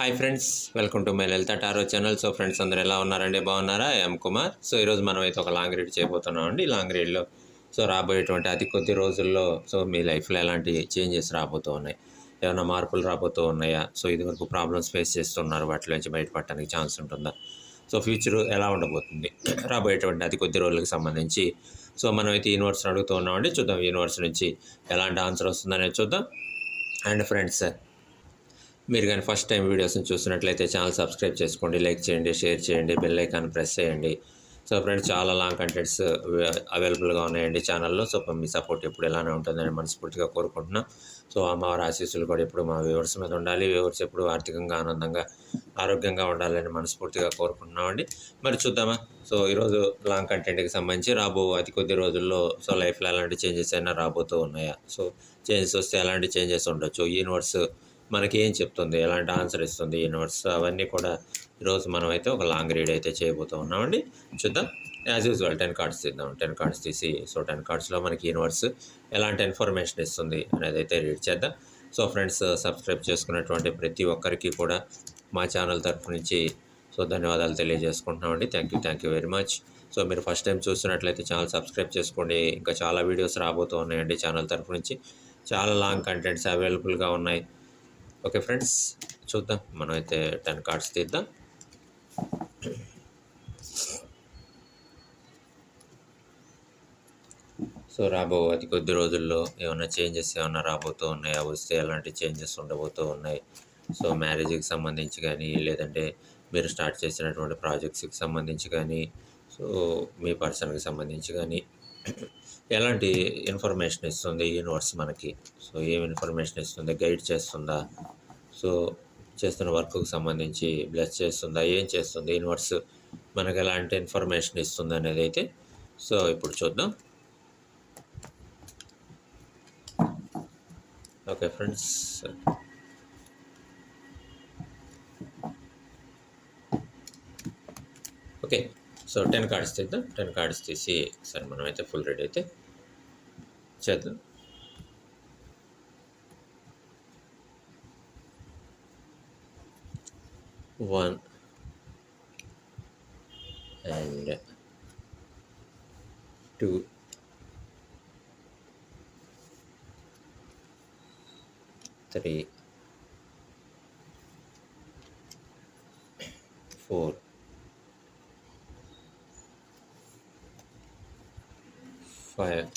Hi friends welcome to my Lalitha tarot channel. So friends అందరు ఎలా ఉన్నారండి? బాగున్నారా? ఎం కుమార్. సో ఈరోజు మనం అయితే ఒక లాంగ్ రీడ్ చేయబోతున్నాం అండి. లాంగ్ రీడ్లో సో రాబోయేటువంటి అతి కొద్ది రోజుల్లో సో మీ లైఫ్లో ఎలాంటి చేంజెస్ రాబోతూ ఉన్నాయి? ఏమైనా మార్పులు రాబోతూ ఉన్నాయా? సో ఇదివరకు ప్రాబ్లమ్స్ ఫేస్ చేస్తున్నారు. వాటి నుంచి బయటపడటానికి ఛాన్స్ ఉంటుందా? సో ఫ్యూచర్ ఎలా ఉండబోతుంది? రాబోయేటువంటి అతి కొద్ది రోజులకు సంబంధించి సో మనం అయితే యూనివర్స్ని అడుగుతూ ఉన్నామండి. చూద్దాం యూనివర్స్ నుంచి ఎలాంటి ఆన్సర్ వస్తుందనేది చూద్దాం. అండ్ ఫ్రెండ్స్ మీరు కానీ ఫస్ట్ టైం వీడియోస్ని చూసినట్లయితే ఛానల్ సబ్స్క్రైబ్ చేసుకోండి లైక్ చేయండి షేర్ చేయండి బెల్ ఐకాన్ ప్రెస్ చేయండి. సో ఫ్రెండ్స్ చాలా లాంగ్ కంటెంట్స్ అవైలబుల్గా ఉన్నాయండి ఛానల్లో. సో మీ సపోర్ట్ ఎప్పుడు ఎలానే ఉంటుందని మనస్ఫూర్తిగా కోరుకుంటున్నాం. సో అమ్మవారి ఆశీస్సులు కూడా ఎప్పుడు మా వ్యూవర్స్ మీద ఉండాలి. వ్యూవర్స్ ఎప్పుడు ఆర్థికంగా ఆనందంగా ఆరోగ్యంగా ఉండాలని మనస్ఫూర్తిగా కోరుకుంటున్నామండి. మరి చూద్దామా? సో ఈరోజు లాంగ్ కంటెంట్కి సంబంధించి రాబో అతి కొద్ది రోజుల్లో సో లైఫ్లో ఎలాంటి చేంజెస్ అయినా రాబోతూ ఉన్నాయా? సో చేంజెస్ వస్తే ఎలాంటి చేంజెస్ ఉండొచ్చు? యూనివర్స్ మనకి ఏం చెప్తుంది? ఎలాంటి ఆన్సర్ ఇస్తుంది? యూనివర్స్ అవన్నీ కూడా ఈరోజు మనం అయితే ఒక లాంగ్ రీడ్ అయితే చేయబోతూ ఉన్నామండి. చూద్దాం. యాజ్ యూజువల్ టెన్ కార్డ్స్ తీద్దాం. టెన్ కార్డ్స్ తీసి సో టెన్ కార్డ్స్లో మనకి యూనివర్స్ ఎలాంటి ఇన్ఫర్మేషన్ ఇస్తుంది అనేది అయితే రీడ్ చేద్దాం. సో ఫ్రెండ్స్ సబ్స్క్రైబ్ చేసుకున్నటువంటి ప్రతి ఒక్కరికి కూడా మా ఛానల్ తరఫు నుంచి సో ధన్యవాదాలు తెలియజేసుకుంటున్నామండి. Thank you thank you very much so మీరు ఫస్ట్ టైం చూస్తున్నట్లయితే ఛానల్ సబ్స్క్రైబ్ చేసుకోండి. ఇంకా చాలా వీడియోస్ రాబోతూ ఉన్నాయండి ఛానల్ తరఫు నుంచి. చాలా లాంగ్ కంటెంట్స్ అవైలబుల్గా ఉన్నాయి. ఓకే ఫ్రెండ్స్ చూద్దాం. మనం అయితే టెన్ కార్డ్స్ తీద్దాం. సో రాబో అతి కొద్ది రోజుల్లో ఏమైనా చేంజెస్ ఏమైనా రాబోతూ ఉన్నాయా? వస్తే ఎలాంటి చేంజెస్ ఉండబోతూ ఉన్నాయి? సో మ్యారేజ్కి సంబంధించి కానీ లేదంటే మీరు స్టార్ట్ చేసినటువంటి ప్రాజెక్ట్స్కి సంబంధించి కానీ సో మీ పర్సన్కి సంబంధించి కానీ ఎలాంటి ఇన్ఫర్మేషన్ ఇస్తుంది యూనివర్స్ మనకి? సో ఏం ఇన్ఫర్మేషన్ ఇస్తుంది? గైడ్ చేస్తుందా? సో చేస్తున్న వర్క్కి సంబంధించి బ్లెస్ చేస్తుందా? ఏం చేస్తుంది? యూనివర్స్ మనకు ఎలాంటి ఇన్ఫర్మేషన్ ఇస్తుంది అనేది అయితే సో ఇప్పుడు చూద్దాం. Okay friends okay so ten cards తీద్దాం. టెన్ కార్డ్స్ తీసి సరే మనం అయితే ఫుల్ రెడీ అయితే చేద్దాం one and two three four five,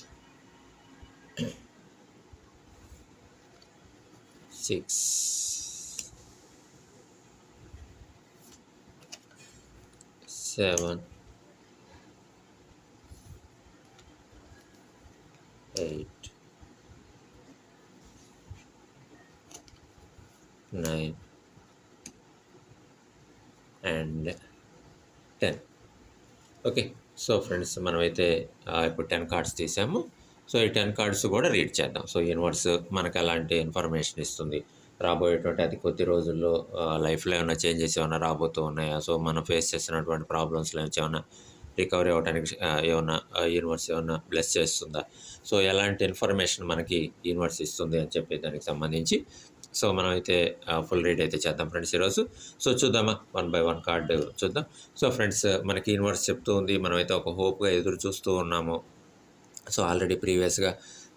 six seven eight nine and ten okay so friends మనమైతే ఇప్పుడు టెన్ కార్డ్స్ తీసాము. సో ఈ టెన్ కార్డ్స్ కూడా రీడ్ చేద్దాం. సో యూనివర్స్ మనకు ఎలాంటి ఇన్ఫర్మేషన్ ఇస్తుంది. రాబోయేటువంటి అతి కొద్ది రోజుల్లో లైఫ్లో ఏమైనా చేంజెస్ ఏమైనా రాబోతూ ఉన్నాయా? సో మనం ఫేస్ చేస్తున్నటువంటి ప్రాబ్లమ్స్లో ఏమైనా రికవరీ అవ్వడానికి ఏమైనా యూనివర్స్ ఏమైనా బ్లెస్ చేస్తుందా? సో ఎలాంటి ఇన్ఫర్మేషన్ మనకి యూనివర్స్ ఇస్తుంది అని చెప్పి దానికి సంబంధించి సో మనం అయితే ఫుల్ రీడ్ అయితే చేద్దాం ఫ్రెండ్స్ ఈరోజు. సో చూద్దామా? వన్ బై వన్ కార్డు చూద్దాం. సో ఫ్రెండ్స్ మనకి యూనివర్స్ చెప్తూ ఉంది. మనమైతే ఒక హోప్గా ఎదురు చూస్తూ ఉన్నాము. సో ఆల్రెడీ ప్రీవియస్గా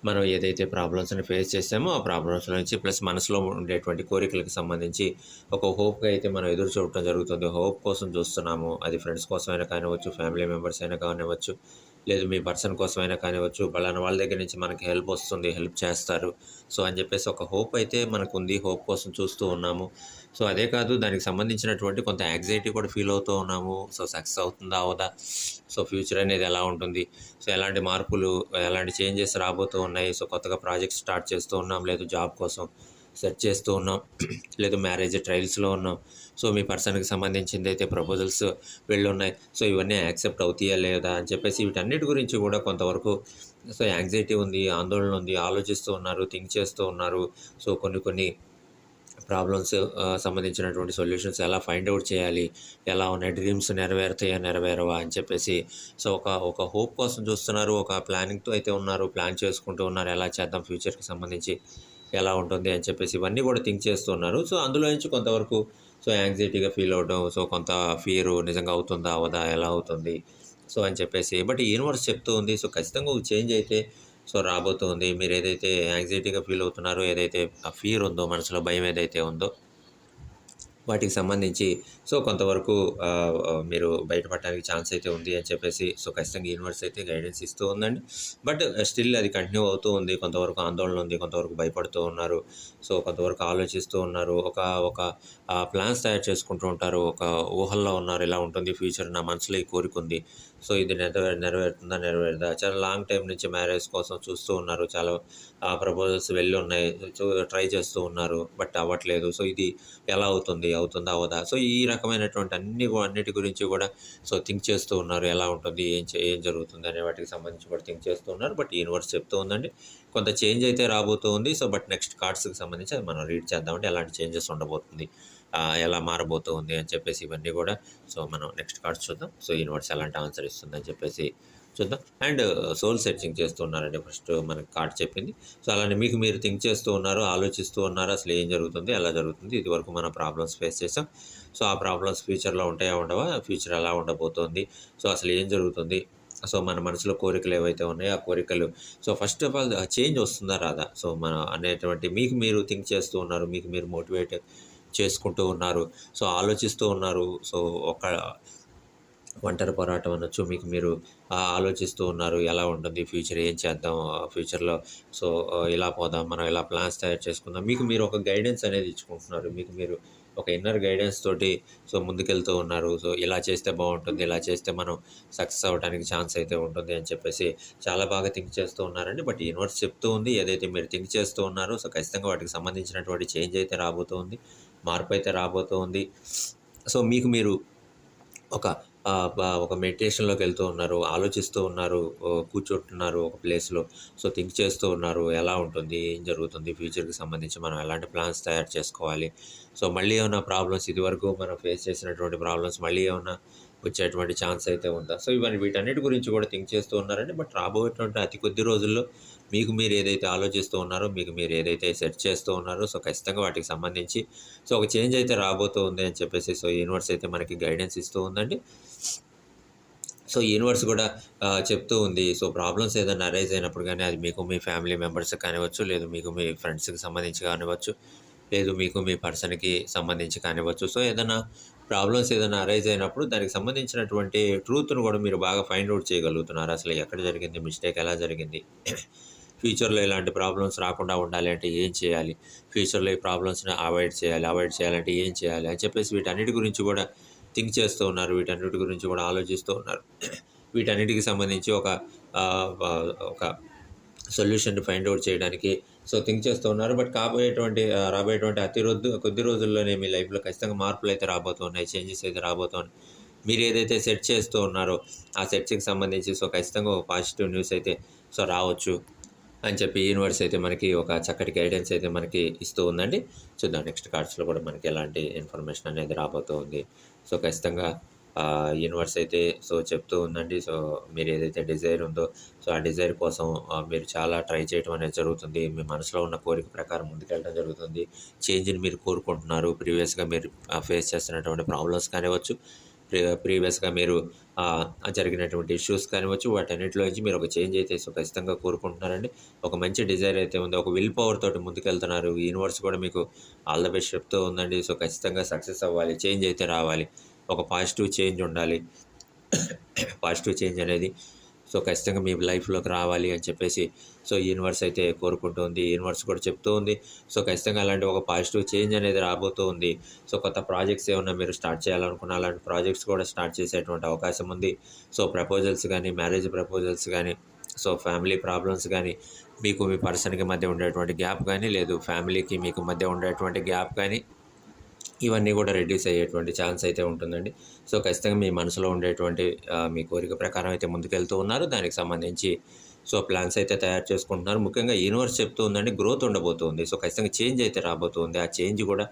మనం ఏదైతే ప్రాబ్లమ్స్ని ఫేస్ చేసామో ఆ ప్రాబ్లమ్స్ నుంచి ప్లస్ మనసులో ఉండేటువంటి కోరికలకు సంబంధించి ఒక హోప్గా అయితే మనం ఎదురు చూడటం జరుగుతుంది. హోప్ కోసం చూస్తున్నాము. అది ఫ్రెండ్స్ కోసమైనా కానివ్వచ్చు ఫ్యామిలీ మెంబర్స్ అయినా కానివ్వచ్చు లేదు మీ పర్సన్ కోసమైనా కానివ్వచ్చు పలానా వాళ్ళ దగ్గర నుంచి మనకి హెల్ప్ వస్తుంది హెల్ప్ చేస్తారు. సో అని చెప్పేసి ఒక హోప్ అయితే మనకు ఉంది హోప్ కోసం చూస్తూ ఉన్నాము. సో అదే కాదు దానికి సంబంధించినటువంటి కొంత యాంగ్జైటీ కూడా ఫీల్ అవుతూ ఉన్నాము. సో సక్సెస్ అవుతుందా అవదా? సో ఫ్యూచర్ అనేది ఎలా ఉంటుంది? సో ఎలాంటి మార్పులు ఎలాంటి చేంజెస్ రాబోతూ ఉన్నాయి? సో కొత్తగా ప్రాజెక్ట్ స్టార్ట్ చేస్తూ ఉన్నాం లేదా జాబ్ కోసం సెర్చ్ చేస్తూ ఉన్నాం లేదు మ్యారేజ్ ట్రయల్స్లో ఉన్నాం. సో మీ పర్సన్కి సంబంధించింది అయితే ప్రపోజల్స్ వెళ్ళి ఉన్నాయి సో ఇవన్నీ యాక్సెప్ట్ అవుతాయా లేదా అని చెప్పేసి వీటన్నిటి గురించి కూడా కొంతవరకు సో యాంగ్జైటీ ఉంది ఆందోళన ఉంది ఆలోచిస్తూ ఉన్నారు థింక్ చేస్తూ ఉన్నారు. సో కొన్ని కొన్ని ప్రాబ్లమ్స్ సంబంధించినటువంటి సొల్యూషన్స్ ఎలా ఫైండ్ అవుట్ చేయాలి ఎలా ఉన్నాయి డ్రీమ్స్ నెరవేరుతాయా నెరవేరవా అని చెప్పేసి సో ఒక ఒక హోప్ కోసం చూస్తున్నారు ఒక ప్లానింగ్తో అయితే ఉన్నారు ప్లాన్ చేసుకుంటూ ఉన్నారు ఎలా చేద్దాం ఫ్యూచర్కి సంబంధించి ఎలా ఉంటుంది అని చెప్పేసి ఇవన్నీ కూడా థింక్ చేస్తున్నారు సో అందులో నుంచి కొంతవరకు సో యాంగ్జైటీగా ఫీల్ అవడం సో కొంత ఫియర్ నిజంగా అవుతుందా అవదా ఎలా అవుతుంది సో అని చెప్పేసి బట్ యూనివర్స్ చెప్తూ ఉంది సో ఖచ్చితంగా చేంజ్ అయితే సో రాబోతుంది. మీరు ఏదైతే యాంగ్జైటీగా ఫీల్ అవుతున్నారో ఏదైతే ఆ ఫియర్ ఉందో మనసులో భయం ఏదైతే ఉందో వాటికి సంబంధించి సో కొంతవరకు మీరు బయటపడడానికి ఛాన్స్ అయితే ఉంది అని చెప్పేసి సో ఖచ్చితంగా యూనివర్స్ అయితే గైడెన్స్ ఇస్తూ ఉందండి. బట్ స్టిల్ uh, అది కంటిన్యూ అవుతూ ఉంది. కొంతవరకు ఆందోళన ఉంది కొంతవరకు భయపడుతూ ఉన్నారు. సో కొంతవరకు ఆలోచిస్తూ ఉన్నారు. ఒక ఒక ప్లాన్స్ తయారు చేసుకుంటూ ఉంటారు. ఒక ఊహల్లో ఉన్నారు. ఇలా ఉంటుంది ఫ్యూచర్ నా మనసులో ఈ కోరిక ఉంది. సో ఇది నెరవే నెరవేరుతుందా నెరవేరుదా? చాలా లాంగ్ టైం నుంచి మ్యారేజ్ కోసం చూస్తూ ఉన్నారు. చాలా ప్రపోజల్స్ వెళ్ళి ఉన్నాయి. ట్రై చేస్తూ ఉన్నారు. బట్ అవ్వట్లేదు. సో ఇది ఎలా అవుతుంది? అవుతుందా అవదా సో ఈ రకమైనటువంటి అన్ని అన్నిటి గురించి కూడా సో థింక్ చేస్తూ ఉన్నారు. ఎలా ఉంటుంది? ఏం చే- ఏం జరుగుతుంది? అనే వాటికి సంబంధించి కూడా థింక్ చేస్తూ ఉన్నారు. బట్ యూనివర్స్ చెప్తూ ఉందండి. కొంత చేంజ్ అయితే రాబోతూ ఉంది. సో బట్ నెక్స్ట్ కార్డ్స్కి సంబంధించి అది మనం రీడ్ చేద్దామంటే ఎలాంటి చేంజెస్ ఉండబోతుంది? ఎలా మారబోతూ ఉంది అని చెప్పేసి ఇవన్నీ కూడా. సో మనం నెక్స్ట్ కార్డ్స్ చూద్దాం. సో యూనివర్స్ ఎలాంటి ఆన్సర్ ఇస్తుందని చెప్పేసి చూద్దాం. అండ్ సోల్ సెర్చింగ్ చేస్తున్నారండి ఫస్ట్ మనకి కార్డ్ చెప్పింది. సో అలానే మీకు మీరు థింక్ చేస్తూ ఉన్నారు ఆలోచిస్తూ ఉన్నారు అసలు ఏం జరుగుతుంది ఎలా జరుగుతుంది ఇది వరకు మనం ప్రాబ్లమ్స్ ఫేస్ చేసాం. సో ఆ ప్రాబ్లమ్స్ ఫ్యూచర్లో ఉంటాయా ఉండవా ఫ్యూచర్ ఎలా ఉండబోతోంది సో అసలు ఏం జరుగుతుంది. సో మన మనసులో కోరికలు ఏవైతే ఉన్నాయో ఆ కోరికలు. So first of all change వస్తుందా రాదా? సో మన అనేటువంటి మీకు మీరు థింక్ చేస్తూ ఉన్నారు మీకు మీరు మోటివేట్ చేసుకుంటూ ఉన్నారు. సో ఆలోచిస్తూ ఉన్నారు. సో ఒక ఒంటరి పోరాటం అనొచ్చు. మీకు మీరు ఆలోచిస్తూ ఉన్నారు. ఎలా ఉంటుంది ఫ్యూచర్? ఏం చేద్దాం? ఫ్యూచర్లో సో ఇలా పోదాం. మనం ఇలా ప్లాన్స్ తయారు చేసుకుందాం. మీకు మీరు ఒక గైడెన్స్ అనేది ఇచ్చుకుంటున్నారు. మీకు మీరు ఒక ఇన్నర్ గైడెన్స్ తోటి సో ముందుకెళ్తూ ఉన్నారు. సో ఇలా చేస్తే బాగుంటుంది. ఇలా చేస్తే మనం సక్సెస్ అవ్వడానికి ఛాన్స్ అయితే ఉంటుంది అని చెప్పేసి చాలా బాగా థింక్ చేస్తూ ఉన్నారండి. బట్ యూనివర్స్ చెప్తూ ఉంది. ఏదైతే మీరు థింక్ చేస్తూ ఉన్నారో సో ఖచ్చితంగా వాటికి సంబంధించినటువంటి చేంజ్ అయితే రాబోతుంది మార్పు అయితే రాబోతోంది. సో మీకు మీరు ఒక ఒక మెడిటేషన్లోకి వెళ్తూ ఉన్నారు ఆలోచిస్తూ ఉన్నారు కూర్చుంటున్నారు ఒక ప్లేస్లో. సో థింక్ చేస్తూ ఉన్నారు ఎలా ఉంటుంది ఏం జరుగుతుంది ఫ్యూచర్కి సంబంధించి మనం ఎలాంటి ప్లాన్స్ తయారు చేసుకోవాలి సో మళ్ళీ ఏమైనా ప్రాబ్లమ్స్ ఇదివరకు మనం ఫేస్ చేసినటువంటి ప్రాబ్లమ్స్ మళ్ళీ ఏమైనా వచ్చేటువంటి ఛాన్స్ అయితే ఉందా? సో ఇవన్నీ వీటన్నిటి గురించి కూడా థింక్ చేస్తూ ఉన్నారండి. బట్ రాబోయేటువంటి అతి కొద్ది రోజుల్లో మీకు మీరు ఏదైతే ఆలోచిస్తూ ఉన్నారో మీకు మీరు ఏదైతే సెట్ చేస్తూ ఉన్నారో సో ఖచ్చితంగా వాటికి సంబంధించి సో ఒక చేంజ్ అయితే రాబోతూ ఉంది అని చెప్పేసి సో యూనివర్స్ అయితే మనకి గైడెన్స్ ఇస్తూ ఉందండి. సో యూనివర్స్ కూడా చెప్తూ ఉంది. సో ప్రాబ్లమ్స్ ఏదైనా అరైజ్ అయినప్పుడు కానీ అది మీకు మీ ఫ్యామిలీ మెంబర్స్ కానివచ్చు లేదు మీకు మీ ఫ్రెండ్స్కి సంబంధించి కానివచ్చు లేదు మీకు మీ పర్సన్కి సంబంధించి కానివ్వచ్చు. సో ఏదైనా ప్రాబ్లమ్స్ ఏదైనా అరైజ్ అయినప్పుడు దానికి సంబంధించినటువంటి ట్రూత్ను కూడా మీరు బాగా ఫైండ్ అవుట్ చేయగలుగుతున్నారు. అసలు ఎక్కడ జరిగింది మిస్టేక్ ఎలా జరిగింది ఫ్యూచర్లో ఇలాంటి ప్రాబ్లమ్స్ రాకుండా ఉండాలి అంటే ఏం చేయాలి ఫ్యూచర్లో ఈ ప్రాబ్లమ్స్ని అవాయిడ్ చేయాలి అవాయిడ్ చేయాలంటే ఏం చేయాలి అని చెప్పేసి వీటన్నిటి గురించి కూడా థింక్ చేస్తూ ఉన్నారు. వీటన్నిటి గురించి కూడా ఆలోచిస్తూ ఉన్నారు. వీటన్నిటికి సంబంధించి ఒక ఒక సొల్యూషన్ ఫైండ్ అవుట్ చేయడానికి సో థింక్ చేస్తూ ఉన్నారు. బట్ కాబోయేటువంటి రాబోయేటువంటి అతి రోజు కొద్ది రోజుల్లోనే మీ లైఫ్లో ఖచ్చితంగా మార్పులు అయితే రాబోతున్నాయి చేంజెస్ అయితే రాబోతున్నాయి మీరు ఏదైతే సెట్ చేస్తూ ఉన్నారో ఆ సెట్స్కి సంబంధించి సో ఖచ్చితంగా ఒక పాజిటివ్ న్యూస్ అయితే సో రావచ్చు అని చెప్పి యూనివర్స్ అయితే మనకి ఒక చక్కటి గైడెన్స్ అయితే మనకి ఇస్తూ ఉందండి. చూద్దాం నెక్స్ట్ కార్డ్స్లో కూడా మనకి ఎలాంటి ఇన్ఫర్మేషన్ అనేది రాబోతుంది సో ఖచ్చితంగా యూనివర్స్ అయితే సో చెప్తూ ఉందండి. సో మీరు ఏదైతే డిజైర్ ఉందో సో ఆ డిజైర్ కోసం మీరు చాలా ట్రై చేయడం అనేది జరుగుతుంది. మీ మనసులో ఉన్న కోరిక ప్రకారం ముందుకెళ్ళడం జరుగుతుంది. చేంజ్ని మీరు కోరుకుంటున్నారు. ప్రీవియస్గా మీరు ఫేస్ చేస్తున్నటువంటి ప్రాబ్లమ్స్ కానివ్వచ్చు ప్రీ ప్రీవియస్గా మీరు జరిగినటువంటి ఇష్యూస్ కానివ్వచ్చు వాటన్నిటిలో నుంచి మీరు ఒక చేంజ్ అయితే సో ఖచ్చితంగా కోరుకుంటున్నారండి. ఒక మంచి డిజైర్ అయితే ఉంది. ఒక విల్ పవర్ తోటి ముందుకెళ్తున్నారు. యూనివర్స్ కూడా మీకు ఆల్ ద బెస్ట్ చెప్తూ ఉందండి. సో ఖచ్చితంగా సక్సెస్ అవ్వాలి. చేంజ్ అయితే రావాలి. ఒక పాజిటివ్ చేంజ్ ఉండాలి. పాజిటివ్ చేంజ్ అనేది సో ఖచ్చితంగా మీ లైఫ్లోకి రావాలి అని చెప్పేసి సో యూనివర్స్ అయితే కోరుకుంటుంది యూనివర్స్ కూడా చెప్తూ ఉంది. సో ఖచ్చితంగా అలాంటి ఒక పాజిటివ్ చేంజ్ అనేది రాబోతూ ఉంది. సో కొత్త ప్రాజెక్ట్స్ ఏమన్నా మీరు స్టార్ట్ చేయాలనుకున్న అలాంటి ప్రాజెక్ట్స్ కూడా స్టార్ట్ చేసేటువంటి అవకాశం ఉంది. సో ప్రపోజల్స్ కానీ మ్యారేజ్ ప్రపోజల్స్ కానీ సో ఫ్యామిలీ ప్రాబ్లమ్స్ కానీ మీకు మీ పర్సన్కి మధ్య ఉండేటువంటి గ్యాప్ కానీ లేదు. ఫ్యామిలీకి మీకు మధ్య ఉండేటువంటి గ్యాప్ కానీ ఇవన్నీ కూడా రెడ్యూస్ అయ్యేటువంటి ఛాన్స్ అయితే ఉంటుందండి. సో ఖచ్చితంగా మీ మనసులో ఉండేటువంటి మీ కోరిక ప్రకారం అయితే ముందుకెళ్తూ ఉన్నారు. దానికి సంబంధించి సో ప్లాన్స్ అయితే తయారు చేసుకుంటున్నారు. ముఖ్యంగా యూనివర్స్ చెప్తూ ఉందండి గ్రోత్ ఉండబోతుంది. సో ఖచ్చితంగా చేంజ్ అయితే రాబోతుంది. ఆ చేంజ్ కూడా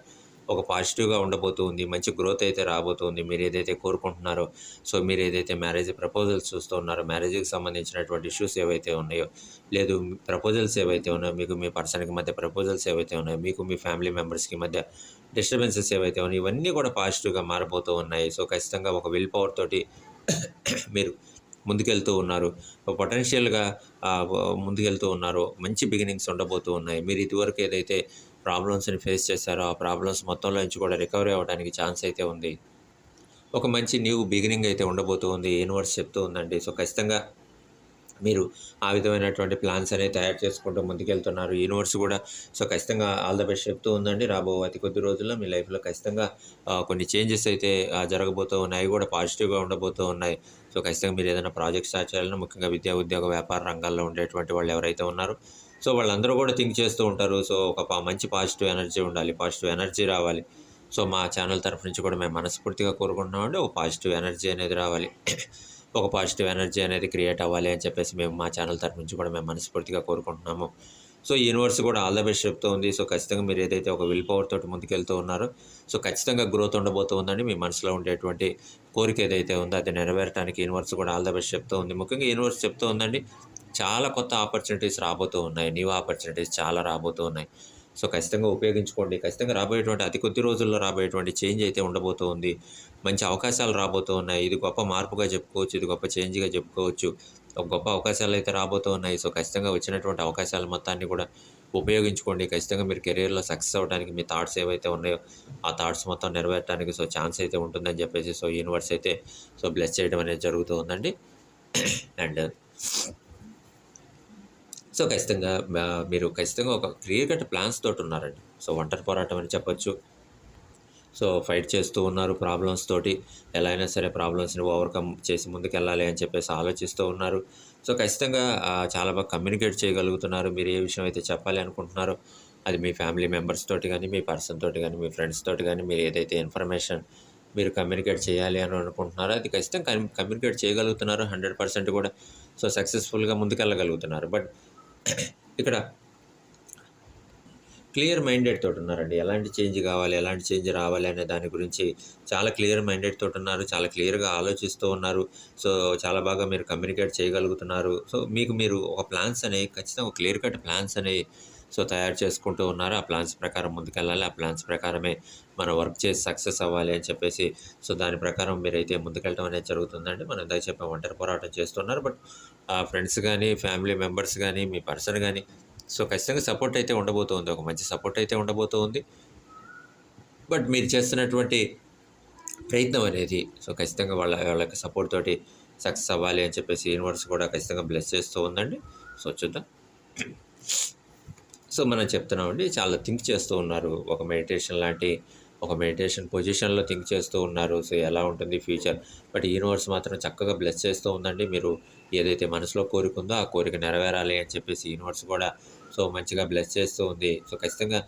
ఒక పాజిటివ్గా ఉండబోతుంది మంచి గ్రోత్ అయితే రాబోతుంది మీరు ఏదైతే కోరుకుంటున్నారో సో మీరు ఏదైతే మ్యారేజ్ ప్రపోజల్స్ చూస్తూ ఉన్నారో మ్యారేజ్కి సంబంధించినటువంటి ఇష్యూస్ ఏవైతే ఉన్నాయో లేదు ప్రపోజల్స్ ఏవైతే ఉన్నాయో మీకు మీ పర్సన్కి మధ్య ప్రపోజల్స్ ఏవైతే ఉన్నాయో మీకు మీ ఫ్యామిలీ మెంబర్స్కి మధ్య డిస్టర్బెన్సెస్ ఏవైతే ఉన్నాయో ఇవన్నీ కూడా పాజిటివ్గా మారబోతూ ఉన్నాయి. సో ఖచ్చితంగా ఒక విల్ పవర్ తోటి మీరు ముందుకెళ్తూ ఉన్నారు. పొటెన్షియల్గా ముందుకెళ్తూ ఉన్నారు. మంచి బిగినింగ్స్ ఉండబోతూ ఉన్నాయి. మీరు ఇదివరకు ఏదైతే ప్రాబ్లమ్స్ని ఫేస్ చేశారో ఆ ప్రాబ్లమ్స్ మొత్తంలో నుంచి కూడా రికవరీ అవ్వడానికి ఛాన్స్ అయితే ఉంది. ఒక మంచి న్యూ బిగినింగ్ అయితే ఉండబోతూ ఉంది. యూనివర్స్ చెప్తూ ఉందండి. సో ఖచ్చితంగా మీరు ఆ విధమైనటువంటి ప్లాన్స్ అనేవి తయారు చేసుకుంటూ ముందుకెళ్తున్నారు. యూనివర్స్ కూడా సో ఖచ్చితంగా ఆల్ ద బెస్ట్ చెప్తూ ఉందండి. రాబో అతి కొద్ది రోజుల్లో మీ లైఫ్లో ఖచ్చితంగా కొన్ని చేంజెస్ అయితే జరగబోతూ ఉన్నాయి. అవి కూడా పాజిటివ్గా ఉండబోతూ ఉన్నాయి. సో ఖచ్చితంగా మీరు ఏదైనా ప్రాజెక్ట్ స్టార్ట్ చేయాలన్నా ముఖ్యంగా విద్యా ఉద్యోగ వ్యాపార రంగాల్లో ఉండేటువంటి వాళ్ళు ఎవరైతే ఉన్నారో సో వాళ్ళందరూ కూడా థింక్ చేస్తూ ఉంటారు. సో ఒక పా- మంచి పాజిటివ్ ఎనర్జీ ఉండాలి పాజిటివ్ ఎనర్జీ రావాలి. సో మా ఛానల్ తరఫు నుంచి కూడా మేము మనస్ఫూర్తిగా కోరుకుంటున్నామండి. ఒక పాజిటివ్ ఎనర్జీ అనేది రావాలి. ఒక పాజిటివ్ ఎనర్జీ అనేది క్రియేట్ అవ్వాలి అని చెప్పేసి మేము మా ఛానల్ తరఫు నుంచి కూడా మేము మనస్ఫూర్తిగా కోరుకుంటున్నాము. సో యూనివర్స్ కూడా ఆల్ ద బెస్ట్ చెప్తూ ఉంది. సో ఖచ్చితంగా మీరు ఏదైతే ఒక విల్ పవర్ తోటి ముందుకెళ్తూ ఉన్నారో సో ఖచ్చితంగా గ్రోత్ ఉండబోతూ ఉందండి. మీ మనసులో ఉండేటువంటి కోరిక ఏదైతే ఉందో అది నెరవేరడానికి యూనివర్స్ కూడా ఆల్ ద బెస్ట్ చెప్తూ ఉంది. ముఖ్యంగా యూనివర్స్ చెప్తూ ఉందండి చాలా కొత్త ఆపర్చునిటీస్ రాబోతూ ఉన్నాయి. న్యూ ఆపర్చునిటీస్ చాలా రాబోతూ ఉన్నాయి. సో ఖచ్చితంగా ఉపయోగించుకోండి. ఖచ్చితంగా రాబోయేటువంటి అతి కొద్ది రోజుల్లో రాబోయేటువంటి చేంజ్ అయితే ఉండబోతూ ఉంది. మంచి అవకాశాలు రాబోతూ ఉన్నాయి. ఇది గొప్ప మార్పుగా చెప్పుకోవచ్చు. ఇది గొప్ప చేంజ్గా చెప్పుకోవచ్చు. ఒక గొప్ప అవకాశాలు అయితే రాబోతూ ఉన్నాయి. సో ఖచ్చితంగా వచ్చినటువంటి అవకాశాల మొత్తాన్ని కూడా ఉపయోగించుకోండి. ఖచ్చితంగా మీరు కెరీర్లో సక్సెస్ అవ్వడానికి మీ థాట్స్ ఏవైతే ఉన్నాయో ఆ థాట్స్ మొత్తం నెరవేరడానికి సో ఛాన్స్ అయితే ఉంటుందని చెప్పేసి సో యూనివర్స్ అయితే సో బ్లెస్ చేయడం అనేది జరుగుతూ ఉందండి. అండ్ సో ఖచ్చితంగా మీరు ఖచ్చితంగా ఒక క్లియర్ కట్ ప్లాన్స్ తోటి ఉన్నారండి. సో ఒంటరి పోరాటం అని చెప్పొచ్చు సో ఫైట్ చేస్తూ ఉన్నారు ప్రాబ్లమ్స్ తోటి. ఎలా అయినా సరే ప్రాబ్లమ్స్ని ఓవర్కమ్ చేసి ముందుకెళ్ళాలి అని చెప్పేసి ఆలోచిస్తూ ఉన్నారు. సో ఖచ్చితంగా చాలా బాగా కమ్యూనికేట్ చేయగలుగుతున్నారు. మీరు ఏ విషయం అయితే చెప్పాలి అనుకుంటున్నారో అది మీ ఫ్యామిలీ మెంబర్స్ తోటి కానీ మీ పర్సన్ తోటి కానీ మీ ఫ్రెండ్స్ తోటి కానీ మీరు ఏదైతే ఇన్ఫర్మేషన్ మీరు కమ్యూనికేట్ చేయాలి అని అనుకుంటున్నారో అది ఖచ్చితంగా కమ్యూనికేట్ చేయగలుగుతున్నారు హండ్రెడ్ పర్సెంట్ కూడా. సో సక్సెస్ఫుల్గా ముందుకెళ్ళగలుగుతున్నారు. బట్ ఇక్కడ క్లియర్ మైండెడ్ తోటి ఉన్నారండి. ఎలాంటి చేంజ్ కావాలి ఎలాంటి చేంజ్ రావాలి అనే దాని గురించి చాలా క్లియర్ మైండెడ్ తోటి ఉన్నారు చాలా క్లియర్గా ఆలోచిస్తూ ఉన్నారు. సో చాలా బాగా మీరు కమ్యూనికేట్ చేయగలుగుతున్నారు. సో మీకు మీరు ఒక ప్లాన్స్ అనేవి ఖచ్చితంగా ఒక క్లియర్ కట్ ప్లాన్స్ అనేవి సో తయారు చేసుకుంటూ ఉన్నారు. ఆ ప్లాన్స్ ప్రకారం ముందుకెళ్ళాలి ఆ ప్లాన్స్ ప్రకారమే మనం వర్క్ చేసి సక్సెస్ అవ్వాలి అని చెప్పేసి సో దాని ప్రకారం మీరైతే ముందుకెళ్ళడం అనేది జరుగుతుందండి. మనం ఇందాక చెప్పే ఒంటరి పోరాటం చేస్తున్నారు. బట్ ఆ ఫ్రెండ్స్ కానీ ఫ్యామిలీ మెంబర్స్ కానీ మీ పర్సన్ కానీ సో ఖచ్చితంగా సపోర్ట్ అయితే ఉండబోతుంది. ఒక మంచి సపోర్ట్ అయితే ఉండబోతుంది. బట్ మీరు చేస్తున్నటువంటి ప్రయత్నం అనేది సో ఖచ్చితంగా వాళ్ళ వాళ్ళకి సపోర్ట్ తోటి సక్సెస్ అవ్వాలి అని చెప్పేసి యూనివర్స్ కూడా ఖచ్చితంగా బ్లెస్ చేస్తూ ఉందండి. సో చూద్దాం. సో మనం చెప్తున్నామండి చాలా థింక్ చేస్తూ ఉన్నారు. ఒక మెడిటేషన్ లాంటి ఒక మెడిటేషన్ పొజిషన్లో థింక్ చేస్తూ ఉన్నారు. సో ఎలా ఉంటుంది ఫ్యూచర్ బట్ యూనివర్స్ మాత్రం చక్కగా బ్లెస్ చేస్తూ ఉందండి. మీరు ఏదైతే మనసులో కోరిక ఉందో ఆ కోరిక నెరవేరాలి అని చెప్పేసి యూనివర్స్ కూడా సో మంచిగా బ్లెస్ చేస్తూ ఉంది. సో ఖచ్చితంగా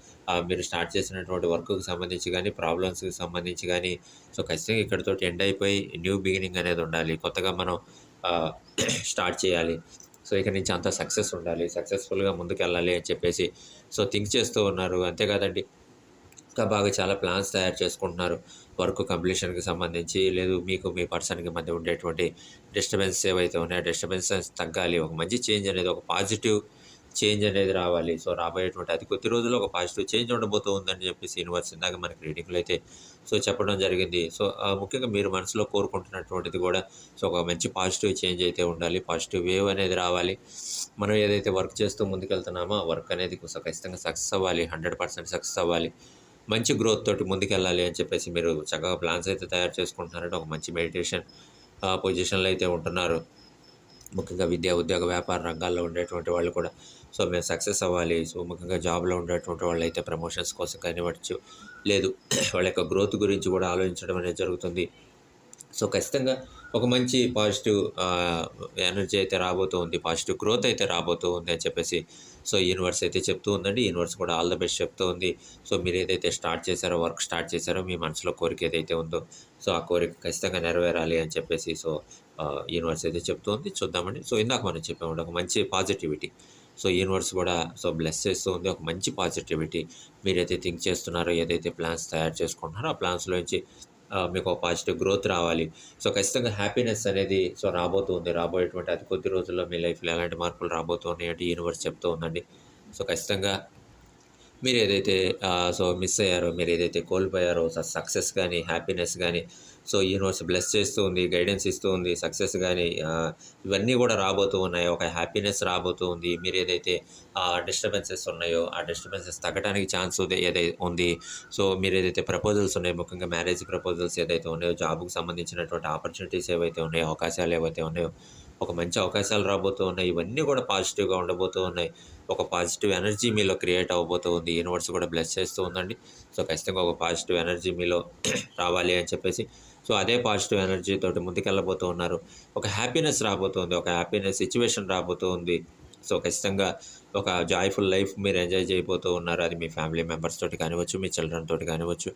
మీరు స్టార్ట్ చేసినటువంటి వర్క్కి సంబంధించి కానీ ప్రాబ్లమ్స్కి సంబంధించి కానీ సో ఖచ్చితంగా ఇక్కడితో ఎండ్ అయిపోయి న్యూ బిగినింగ్ అనేది ఉండాలి. కొత్తగా మనం స్టార్ట్ చేయాలి. సో ఇక నుంచి అంతా సక్సెస్ ఉండాలి. సక్సెస్ఫుల్గా ముందుకెళ్ళాలి అని చెప్పేసి సో థింక్ చేస్తూ ఉన్నారు. అంతేకాదండి ఇంకా బాగా చాలా ప్లాన్స్ తయారు చేసుకుంటున్నారు. వర్క్ కంప్లీషన్కి సంబంధించి లేదు మీకు మీ పర్సన్కి మధ్య ఉండేటువంటి డిస్టర్బెన్స్ ఏవైతే ఉన్నాయో డిస్టర్బెన్సెస్ తగ్గాలి. ఒక మంచి చేంజ్ అనేది ఒక పాజిటివ్ చేంజ్ అనేది రావాలి. సో రాబోయేటువంటి అతి కొద్ది రోజుల్లో ఒక పాజిటివ్ చేంజ్ ఉండబోతూ ఉందని చెప్పేసి యూనివర్స్ ఇందాక మనకి రీడింగ్లో అయితే సో చెప్పడం జరిగింది. సో ముఖ్యంగా మీరు మనసులో కోరుకుంటున్నటువంటిది కూడా సో ఒక మంచి పాజిటివ్ చేంజ్ అయితే ఉండాలి. పాజిటివ్ వేవ్ అనేది రావాలి. మనం ఏదైతే వర్క్ చేస్తూ ముందుకెళ్తున్నామో ఆ వర్క్ అనేది ఖచ్చితంగా సక్సెస్ అవ్వాలి. హండ్రెడ్ పర్సెంట్ సక్సెస్ అవ్వాలి. మంచి గ్రోత్ తోటి ముందుకెళ్ళాలి అని చెప్పేసి మీరు చక్కగా ప్లాన్స్ అయితే తయారు చేసుకుంటున్నారంటే ఒక మంచి మెడిటేషన్ పొజిషన్లో అయితే ఉంటున్నారు. ముఖ్యంగా విద్యా ఉద్యోగ వ్యాపార రంగాల్లో ఉండేటువంటి వాళ్ళు కూడా సో మేము సక్సెస్ అవ్వాలి. సో ముఖ్యంగా జాబ్లో ఉండేటువంటి వాళ్ళు అయితే ప్రమోషన్స్ కోసం కానివ్వచ్చు లేదు. వాళ్ళ యొక్క గ్రోత్ గురించి కూడా ఆలోచించడం అనేది జరుగుతుంది. సో ఖచ్చితంగా ఒక మంచి పాజిటివ్ ఎనర్జీ అయితే రాబోతూ ఉంది పాజిటివ్ గ్రోత్ అయితే రాబోతూ ఉంది అని చెప్పేసి సో యూనివర్స్ అయితే చెప్తూ ఉందండి. యూనివర్స్ కూడా ఆల్ ద బెస్ట్ చెప్తూ ఉంది. సో మీరు ఏదైతే స్టార్ట్ చేశారో వర్క్ స్టార్ట్ చేశారో మీ మనసులో కోరిక ఏదైతే ఉందో సో ఆ కోరిక ఖచ్చితంగా నెరవేరాలి అని చెప్పేసి సో యూనివర్స్ అయితే చెప్తూ ఉంది. చూద్దామండి. సో ఇందాక మనం చెప్పామండి ఒక మంచి పాజిటివిటీ. సో యూనివర్స్ కూడా సో బ్లెస్ చేస్తూ ఉంది. ఒక మంచి పాజిటివిటీ మీరైతే థింక్ చేస్తున్నారో ఏదైతే ప్లాన్స్ తయారు చేసుకుంటున్నారో ఆ ప్లాన్స్లోంచి మీకు ఒక పాజిటివ్ గ్రోత్ రావాలి. సో ఖచ్చితంగా హ్యాపీనెస్ అనేది సో రాబోతుంది రాబోయేటువంటి అది కొద్ది రోజుల్లో మీ లైఫ్లో ఎలాంటి మార్పులు రాబోతున్నాయి అంటే యూనివర్స్ చెప్తూ ఉందండి. సో ఖచ్చితంగా మీరు ఏదైతే సో మిస్ అయ్యారో మీరు ఏదైతే కోల్పోయారో సక్సెస్ కానీ హ్యాపీనెస్ కానీ సో యూనివర్స్ బ్లెస్ చేస్తూ ఉంది గైడెన్స్ ఇస్తూ ఉంది సక్సెస్ కానీ ఇవన్నీ కూడా రాబోతూ ఉన్నాయి? ఒక హ్యాపీనెస్ రాబోతూ ఉంది. మీరు ఏదైతే డిస్టర్బెన్సెస్ ఉన్నాయో ఆ డిస్టర్బెన్సెస్ తగ్గడానికి ఛాన్స్ ఏదైతే ఉంది. సో మీరు ఏదైతే ప్రపోజల్స్ ఉన్నాయో ముఖ్యంగా మ్యారేజ్ ప్రపోజల్స్ ఏదైతే ఉన్నాయో జాబ్కు సంబంధించినటువంటి ఆపర్చునిటీస్ ఏవైతే ఉన్నాయో అవకాశాలు ఏవైతే ఉన్నాయో ఒక మంచి అవకాశాలు రాబోతూ ఉన్నాయి. ఇవన్నీ కూడా పాజిటివ్గా ఉండబోతూ ఉన్నాయి. ఒక పాజిటివ్ ఎనర్జీ మీలో క్రియేట్ అవ్వబోతూ ఉంది. యూనివర్స్ కూడా బ్లెస్ చేస్తూ ఉందండి. సో ఖచ్చితంగా ఒక పాజిటివ్ ఎనర్జీ మీలో రావాలి అని చెప్పేసి సో అదే పాజిటివ్ ఎనర్జీ తోటి ముందుకెళ్ళబోతూ ఉన్నారు. ఒక హ్యాపీనెస్ రాబోతుంది ఒక హ్యాపీనెస్ సిచ్యువేషన్ రాబోతూ ఉంది సో ఖచ్చితంగా ఒక జాయ్ఫుల్ లైఫ్ మీరు ఎంజాయ్ చేయబోతూ ఉన్నారు. అది మీ ఫ్యామిలీ మెంబర్స్ తోటి కానివచ్చు మీ చిల్డ్రన్ తోటి కానివచ్చు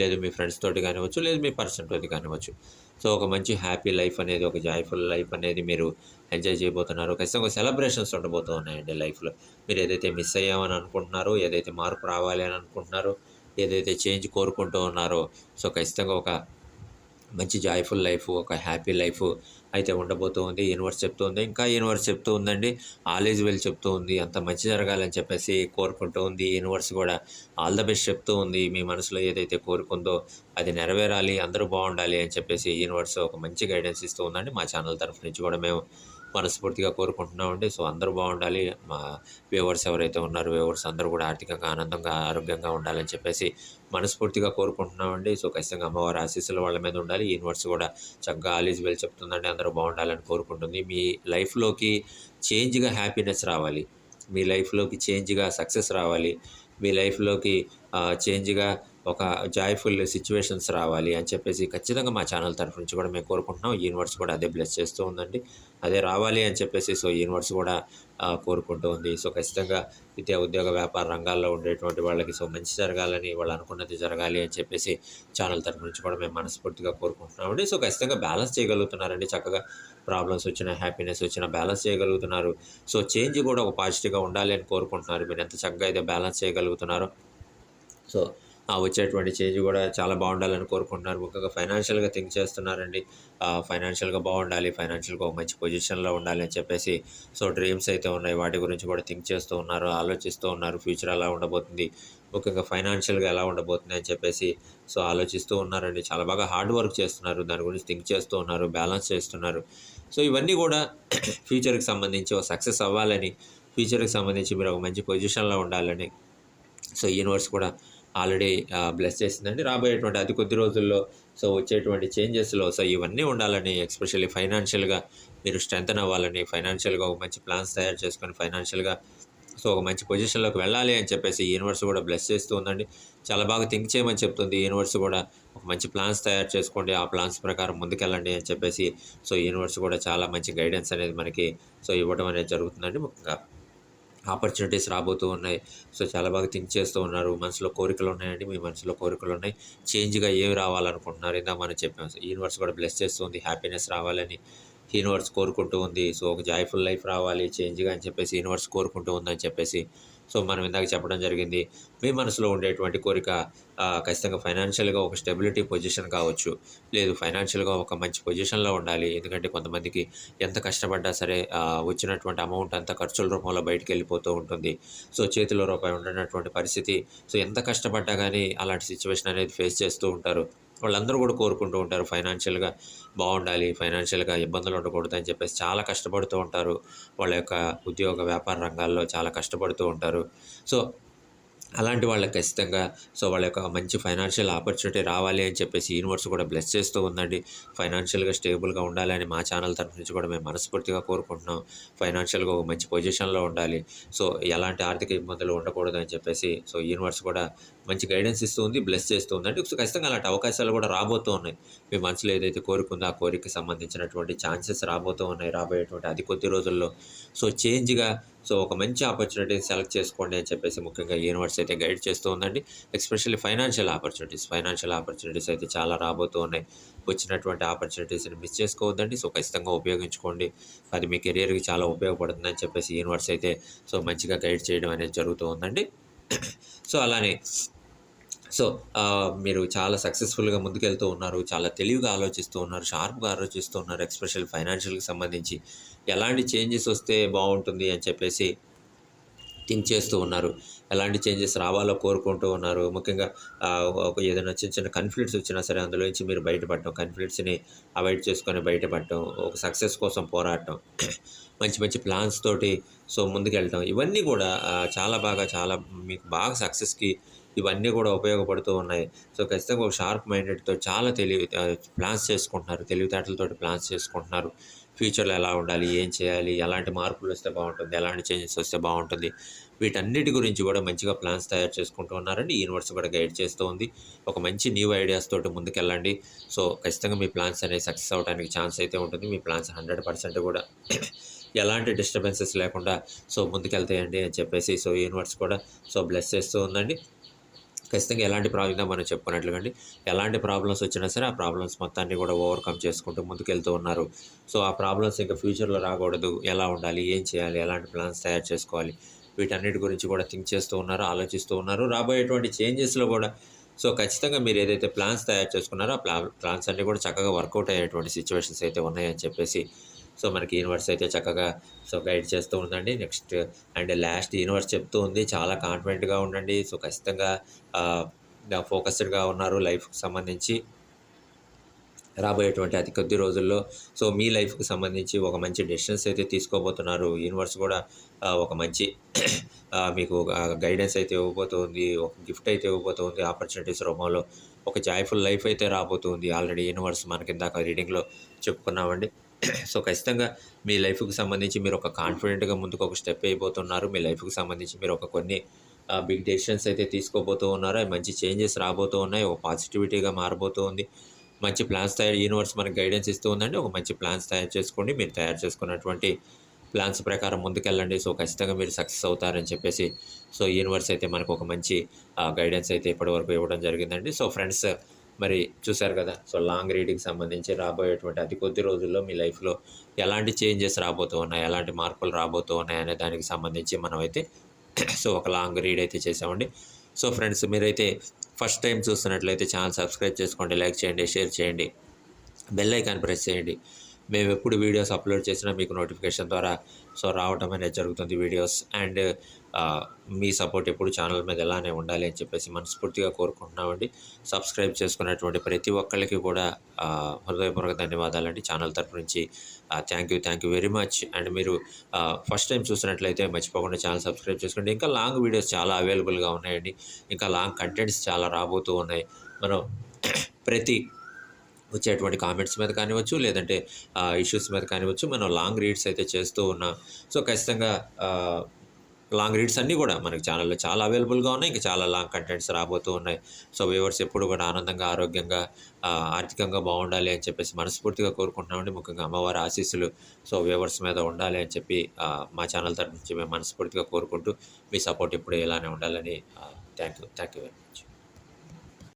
లేదు మీ ఫ్రెండ్స్ తోటి కానివచ్చు లేదు మీ పర్సన్ తోటి కానివచ్చు సో ఒక మంచి హ్యాపీ లైఫ్ అనేది ఒక జాయ్ఫుల్ లైఫ్ అనేది మీరు ఎంజాయ్ చేయబోతున్నారు. ఖచ్చితంగా సెలబ్రేషన్స్ ఉండబోతూ ఉన్నాయండి లైఫ్లో. మీరు ఏదైతే మిస్ అయ్యామని అనుకుంటున్నారో ఏదైతే మార్పు రావాలి అని అనుకుంటున్నారో ఏదైతే చేంజ్ కోరుకుంటూ ఉన్నారో సో ఖచ్చితంగా ఒక మంచి జాయ్ఫుల్ లైఫ్ ఒక హ్యాపీ లైఫ్ అయితే ఉండబోతూ ఉంది. యూనివర్స్ చెప్తూ ఉంది. ఇంకా యూనివర్స్ చెప్తూ ఉందండి. ఆల్ ఈజ్ వెల్ చెప్తూ ఉంది. అంత మంచి జరగాలని చెప్పేసి కోరుకుంటూ ఉంది. యూనివర్స్ కూడా ఆల్ ద బెస్ట్ చెప్తూ ఉంది. మీ మనసులో ఏదైతే కోరుకుందో అది నెరవేరాలి అందరూ బాగుండాలి అని చెప్పేసి యూనివర్స్ ఒక మంచి గైడెన్స్ ఇస్తూ ఉందండి. మా ఛానల్ తరఫు నుంచి కూడా మేము మనస్ఫూర్తిగా కోరుకుంటున్నామండి. సో అందరూ బాగుండాలి. మా వ్యూవర్స్ ఎవరైతే ఉన్నారో వ్యూవర్స్ అందరూ కూడా ఆర్థికంగా ఆనందంగా ఆరోగ్యంగా ఉండాలని చెప్పేసి మనస్ఫూర్తిగా కోరుకుంటున్నామండి. సో ఖచ్చితంగా అమ్మవారి ఆశీస్సులు వాళ్ళ మీద ఉండాలి. యూనివర్స్ కూడా చక్కగా ఆలీజ్ వెల్ చెప్తుందండి. అందరూ బాగుండాలని కోరుకుంటుంది. మీ లైఫ్లోకి చేంజ్గా హ్యాపీనెస్ రావాలి. మీ లైఫ్లోకి చేంజ్గా సక్సెస్ రావాలి. మీ లైఫ్లోకి చేంజ్గా ఒక జాయ్ఫుల్ సిచ్యువేషన్స్ రావాలి అని చెప్పేసి ఖచ్చితంగా మా ఛానల్ తరఫు నుంచి కూడా మేము కోరుకుంటున్నాం. యూనివర్స్ కూడా అదే బ్లెస్ చేస్తూ ఉందండి. అదే రావాలి అని చెప్పేసి సో యూనివర్స్ కూడా కోరుకుంటూ ఉంది. సో ఖచ్చితంగా విద్యా ఉద్యోగ వ్యాపార రంగాల్లో ఉండేటువంటి వాళ్ళకి సో మంచి జరగాలని వాళ్ళు అనుకున్నది జరగాలి అని చెప్పేసి ఛానల్ తరఫు నుంచి కూడా మేము మనస్ఫూర్తిగా కోరుకుంటున్నామండి సో ఖచ్చితంగా బ్యాలెన్స్ చేయగలుగుతున్నారండి. చక్కగా ప్రాబ్లమ్స్ వచ్చిన హ్యాపీనెస్ వచ్చిన బ్యాలెన్స్ చేయగలుగుతున్నారు. సో చేంజ్ కూడా ఒక పాజిటివ్గా ఉండాలి అని కోరుకుంటున్నారు. మీరు ఎంత చక్కగా అయితే బ్యాలెన్స్ చేయగలుగుతున్నారో. సో వచ్చేటువంటి చేంజ్ కూడా చాలా బాగుండాలని కోరుకుంటున్నారు ముఖ్యంగా ఫైనాన్షియల్గా థింక్ చేస్తున్నారండి. ఫైనాన్షియల్గా బాగుండాలి ఫైనాన్షియల్గా ఒక మంచి పొజిషన్లో ఉండాలి అని చెప్పేసి సో డ్రీమ్స్ అయితే ఉన్నాయి. వాటి గురించి కూడా థింక్ చేస్తూ ఉన్నారు ఆలోచిస్తూ ఉన్నారు. ఫ్యూచర్ ఎలా ఉండబోతుంది ముఖ్యంగా ఫైనాన్షియల్గా ఎలా ఉండబోతుంది అని చెప్పేసి సో ఆలోచిస్తూ ఉన్నారండి. చాలా బాగా హార్డ్ వర్క్ చేస్తున్నారు. దాని గురించి థింక్ చేస్తూ ఉన్నారు బ్యాలెన్స్ చేస్తున్నారు. సో ఇవన్నీ కూడా ఫ్యూచర్కి సంబంధించి ఒక సక్సెస్ అవ్వాలని ఫ్యూచర్కి సంబంధించి మీరు ఒక మంచి పొజిషన్లో ఉండాలని సో యూనివర్స్ కూడా ఆల్రెడీ బ్లెస్ చేసిందండి. రాబోయేటువంటి అతి కొద్ది రోజుల్లో సో వచ్చేటువంటి చేంజెస్లో సో ఇవన్నీ ఉండాలని ఎస్పెషల్లీ ఫైనాన్షియల్గా మీరు స్ట్రెంగ్తన్ అవ్వాలని ఫైనాన్షియల్గా ఒక మంచి ప్లాన్స్ తయారు చేసుకొని ఫైనాన్షియల్గా సో ఒక మంచి పొజిషన్లోకి వెళ్ళాలి అని చెప్పేసి యూనివర్స్ కూడా బ్లెస్ చేస్తూ ఉందండి. చాలా బాగా థింక్ చేయమని చెప్తుంది యూనివర్స్ కూడా. ఒక మంచి ప్లాన్స్ తయారు చేసుకోండి ఆ ప్లాన్స్ ప్రకారం ముందుకెళ్ళండి అని చెప్పేసి సో యూనివర్స్ కూడా చాలా మంచి గైడెన్స్ అనేది మనకి సో ఇవ్వడం అనేది జరుగుతుందండి ముఖ్యంగా. ఆపర్చునిటీస్ రాబోతూ ఉన్నాయి. సో చాలా బాగా థింక్ చేస్తూ ఉన్నారు. మనసులో కోరికలు ఉన్నాయండి. మీ మనసులో కోరికలు ఉన్నాయి. చేంజ్గా ఏమి రావాలనుకుంటున్నారు? ఇందా మనం చెప్పాం. సో యూనివర్స్ కూడా బ్లెస్ చేస్తుంది. హ్యాపీనెస్ రావాలని యూనివర్స్ కోరుకుంటూ ఉంది. సో ఒక జాయ్ఫుల్ లైఫ్ రావాలి. చేంజ్గా అని చెప్పేసి యూనివర్స్ కోరుకుంటూ ఉందని చెప్పేసి సో మనం ఇందాక చెప్పడం జరిగింది మీ మనసులో ఉండేటువంటి కోరిక ఖచ్చితంగా ఫైనాన్షియల్గా ఒక స్టెబిలిటీ పొజిషన్ కావచ్చు. లేదు ఫైనాన్షియల్గా ఒక మంచి పొజిషన్లో ఉండాలి. ఎందుకంటే కొంతమందికి ఎంత కష్టపడ్డా సరే వచ్చినటువంటి అమౌంట్ అంతా ఖర్చుల రూపంలో బయటికి వెళ్ళిపోతూ ఉంటుంది. సో చేతిలో రూపాయి ఉండనటువంటి పరిస్థితి సో ఎంత కష్టపడ్డా కానీ అలాంటి సిచ్యువేషన్ అనేది ఫేస్ చేస్తూ ఉంటారు. వాళ్ళందరూ కూడా కోరుకుంటూ ఉంటారు ఫైనాన్షియల్గా బాగుండాలి ఫైనాన్షియల్గా ఇబ్బందులు ఉండకూడదు అని చెప్పేసి చాలా కష్టపడుతూ ఉంటారు. వాళ్ళ యొక్క ఉద్యోగ వ్యాపార రంగాల్లో చాలా కష్టపడుతూ ఉంటారు. సో అలాంటి వాళ్ళకి ఖచ్చితంగా సో వాళ్ళ యొక్క మంచి ఫైనాన్షియల్ ఆపర్చునిటీ రావాలి అని చెప్పేసి యూనివర్స్ కూడా బ్లెస్ చేస్తూ ఉందండి. ఫైనాన్షియల్గా స్టేబుల్గా ఉండాలని మా ఛానల్ తరఫు నుంచి కూడా మేము మనస్ఫూర్తిగా కోరుకుంటున్నాం. ఫైనాన్షియల్గా ఒక మంచి పొజిషన్లో ఉండాలి. సో ఎలాంటి ఆర్థిక ఇబ్బందులు ఉండకూడదు అని చెప్పేసి సో యూనివర్స్ కూడా మంచి గైడెన్స్ ఇస్తూ ఉంది బ్లెస్ చేస్తుంది. అంటే ఖచ్చితంగా అలాంటి అవకాశాలు కూడా రాబోతూ ఉన్నాయి. మీ మనసులో ఏదైతే కోరిక ఆ కోరికకి సంబంధించినటువంటి ఛాన్సెస్ రాబోతూ ఉన్నాయి రాబోయేటువంటి అది కొద్ది రోజుల్లో. సో చేంజ్గా సో ఒక మంచి ఆపర్చునిటీని సెలెక్ట్ చేసుకోండి అని చెప్పేసి ముఖ్యంగా యూనివర్స్ అయితే గైడ్ చేస్తూ ఉందండి. Especially financial opportunities financial opportunities అయితే చాలా రాబోతూ ఉన్నాయి. వచ్చినటువంటి ఆపర్చునిటీస్ని మిస్ చేసుకోవద్దండి. సో ఖచ్చితంగా ఉపయోగించుకోండి. అది మీ కెరియర్కి చాలా ఉపయోగపడుతుందని చెప్పేసి యూనివర్స్ అయితే సో మంచిగా గైడ్ చేయడం అనేది జరుగుతూ ఉందండి. సో అలానే సో మీరు చాలా సక్సెస్ఫుల్గా ముందుకెళ్తూ ఉన్నారు చాలా తెలివిగా ఆలోచిస్తూ ఉన్నారు షార్ప్గా ఆలోచిస్తూ ఉన్నారు ఎక్స్పెషల్ ఫైనాన్షియల్కి సంబంధించి. ఎలాంటి చేంజెస్ వస్తే బాగుంటుంది అని చెప్పేసి థింక్ చేస్తూ ఉన్నారు. ఎలాంటి చేంజెస్ రావాలో కోరుకుంటూ ఉన్నారు. ముఖ్యంగా ఒక ఏదైనా చిన్న చిన్న కన్ఫ్లిక్ట్స్ వచ్చినా సరే అందులో నుంచి మీరు బయటపడటం కన్ఫ్లిక్ట్స్ని అవాయిడ్ చేసుకొని బయటపడటం ఒక సక్సెస్ కోసం పోరాడటం మంచి మంచి ప్లాన్స్ తోటి సో ముందుకెళ్ళటం ఇవన్నీ కూడా చాలా బాగా చాలా మీకు బాగా సక్సెస్కి ఇవన్నీ కూడా ఉపయోగపడుతూ ఉన్నాయి. సో ఖచ్చితంగా ఒక షార్ప్ మైండెడ్తో చాలా తెలివి ప్లాన్స్ చేసుకుంటున్నారు. తెలివితేటలతోటి ప్లాన్స్ చేసుకుంటున్నారు. ఫ్యూచర్లో ఎలా ఉండాలి? ఏం చేయాలి? ఎలాంటి మార్పులు వస్తే బాగుంటుంది? ఎలాంటి చేంజెస్ వస్తే బాగుంటుంది? వీటన్నిటి గురించి కూడా మంచిగా ప్లాన్స్ తయారు చేసుకుంటూ ఉన్నారండి. యూనివర్స్ కూడా గైడ్ చేస్తూ ఉంది. ఒక మంచి న్యూ ఐడియాస్ తోటి ముందుకెళ్ళండి. సో ఖచ్చితంగా మీ ప్లాన్స్ అనేవి సక్సెస్ అవడానికి ఛాన్స్ అయితే ఉంటుంది. మీ ప్లాన్స్ హండ్రెడ్ పర్సెంట్ కూడా ఎలాంటి డిస్టర్బెన్సెస్ లేకుండా సో ముందుకెళ్తాయండి అని చెప్పేసి సో యూనివర్స్ కూడా సో బ్లెస్ చేస్తూ ఉందండి. ఖచ్చితంగా ఎలాంటి ప్రాబ్లం మనం చెప్పుకున్నట్లుగా అండి ఎలాంటి ప్రాబ్లమ్స్ వచ్చినా సరే ఆ ప్రాబ్లమ్స్ మొత్తాన్ని కూడా ఓవర్కమ్ చేసుకుంటూ ముందుకెళ్తూ ఉన్నారు. సో ఆ ప్రాబ్లమ్స్ ఇంకా ఫ్యూచర్లో రాకూడదు. ఎలా ఉండాలి? ఏం చేయాలి? ఎలాంటి ప్లాన్స్ తయారు చేసుకోవాలి? వీటన్నిటి గురించి కూడా థింక్ చేస్తూ ఉన్నారు ఆలోచిస్తూ ఉన్నారు. రాబోయేటువంటి చేంజెస్లో కూడా సో ఖచ్చితంగా మీరు ఏదైతే ప్లాన్స్ తయారు చేసుకున్నారో ఆ ప్లా ప్లాన్స్ అన్నీ కూడా చక్కగా వర్కౌట్ అయ్యేటువంటి సిచ్యువేషన్స్ అయితే ఉన్నాయని చెప్పేసి సో మనకి యూనివర్స్ అయితే చక్కగా సో గైడ్ చేస్తూ ఉందండి. నెక్స్ట్ అండ్ లాస్ట్ యూనివర్స్ చెప్తూ ఉంది. చాలా కాన్ఫిడెంట్గా ఉండండి. సో ఖచ్చితంగా ఫోకస్డ్గా ఉన్నారు లైఫ్కి సంబంధించి. రాబోయేటువంటి అతి కొద్ది రోజుల్లో సో మీ లైఫ్కి సంబంధించి ఒక మంచి డెసిషన్స్ అయితే తీసుకోబోతున్నారు. యూనివర్స్ కూడా ఒక మంచి మీకు గైడెన్స్ అయితే ఇవ్వబోతోంది ఒక గిఫ్ట్ అయితే ఇవ్వబోతోంది ఆపర్చునిటీస్ రూపంలో. ఒక జాయ్ఫుల్ లైఫ్ అయితే రాబోతుంది ఆల్రెడీ యూనివర్స్ మనకి ఇందాక రీడింగ్లో చెప్పుకున్నామండి. సో ఖచ్చితంగా మీ లైఫ్కి సంబంధించి మీరు ఒక కాన్ఫిడెంట్గా ముందుకు ఒక స్టెప్ అయిపోతున్నారు మీ లైఫ్కి సంబంధించి మీరు ఒక కొన్ని బిగ్ డెసిషన్స్ అయితే తీసుకోబోతూ ఉన్నారు. అవి మంచి చేంజెస్ రాబోతూ ఉన్నాయి. ఒక పాజిటివిటీగా మారబోతూ ఉంది. మంచి ప్లాన్స్ తయారు యూనివర్స్ మనకి గైడెన్స్ ఇస్తూ ఉందండి. ఒక మంచి ప్లాన్స్ తయారు చేసుకోండి. మీరు తయారు చేసుకున్నటువంటి ప్లాన్స్ ప్రకారం ముందుకెళ్ళండి. సో ఖచ్చితంగా మీరు సక్సెస్ అవుతారని చెప్పేసి సో యూనివర్స్ అయితే మనకు ఒక మంచి గైడెన్స్ అయితే ఇప్పటివరకు ఇవ్వడం జరిగిందండి. సో ఫ్రెండ్స్ మరి చూశారు కదా సో లాంగ్ రీడింగ్ సంబంధించి రాబోయేటువంటి అతి కొద్ది రోజుల్లో మీ లైఫ్లో ఎలాంటి చేంజెస్ రాబోతూ ఉన్నాయి ఎలాంటి మార్పులు రాబోతూ ఉన్నాయి అనే దానికి సంబంధించి మనమైతే సో ఒక లాంగ్ రీడ్ అయితే చేసామండి సో ఫ్రెండ్స్ మీరైతే ఫస్ట్ టైం చూస్తున్నట్లయితే ఛానల్ సబ్స్క్రైబ్ చేసుకోండి లైక్ చేయండి షేర్ చేయండి బెల్ ఐకాన్ ప్రెస్ చేయండి. మేము ఎప్పుడు వీడియోస్ అప్లోడ్ చేసినా మీకు నోటిఫికేషన్ ద్వారా సో రావటం అనేది జరుగుతుంది వీడియోస్. అండ్ మీ సపోర్ట్ ఎప్పుడు ఛానల్ మీద ఎలానే ఉండాలి అని చెప్పేసి మనస్ఫూర్తిగా కోరుకుంటున్నామండి. సబ్స్క్రైబ్ చేసుకున్నటువంటి ప్రతి ఒక్కళ్ళకి కూడా హృదయపూర్వక ధన్యవాదాలండి. ఛానల్ తరపు నుంచి thank you thank you very much. And మీరు ఫస్ట్ టైం చూసినట్లయితే మర్చిపోకుండా ఛానల్ సబ్స్క్రైబ్ చేసుకోండి. ఇంకా లాంగ్ వీడియోస్ చాలా అవైలబుల్గా ఉన్నాయండి. ఇంకా లాంగ్ కంటెంట్స్ చాలా రాబోతూ ఉన్నాయి. మనం ప్రతి వచ్చేటువంటి కామెంట్స్ మీద కానివచ్చు లేదంటే ఇష్యూస్ మీద కానివచ్చు మనం లాంగ్ రీడ్స్ అయితే చేస్తూ ఉన్నాం. సో ఖచ్చితంగా లాంగ్ రీడ్స్ అన్నీ కూడా మనకి ఛానల్లో చాలా అవైలబుల్గా ఉన్నాయి. ఇంకా చాలా లాంగ్ కంటెంట్స్ రాబోతూ ఉన్నాయి. సో వ్యూవర్స్ ఎప్పుడు కూడా ఆనందంగా ఆరోగ్యంగా ఆర్థికంగా బాగుండాలి అని చెప్పేసి మనస్ఫూర్తిగా కోరుకుంటున్నామండి. ముఖ్యంగా అమ్మవారి ఆశీస్సులు సో వ్యూవర్స్ మీద ఉండాలి అని చెప్పి మా ఛానల్ తరఫు నుంచి మేము మనస్ఫూర్తిగా కోరుకుంటూ మీ సపోర్ట్ ఎప్పుడు ఇలానే ఉండాలని thank you thank you very much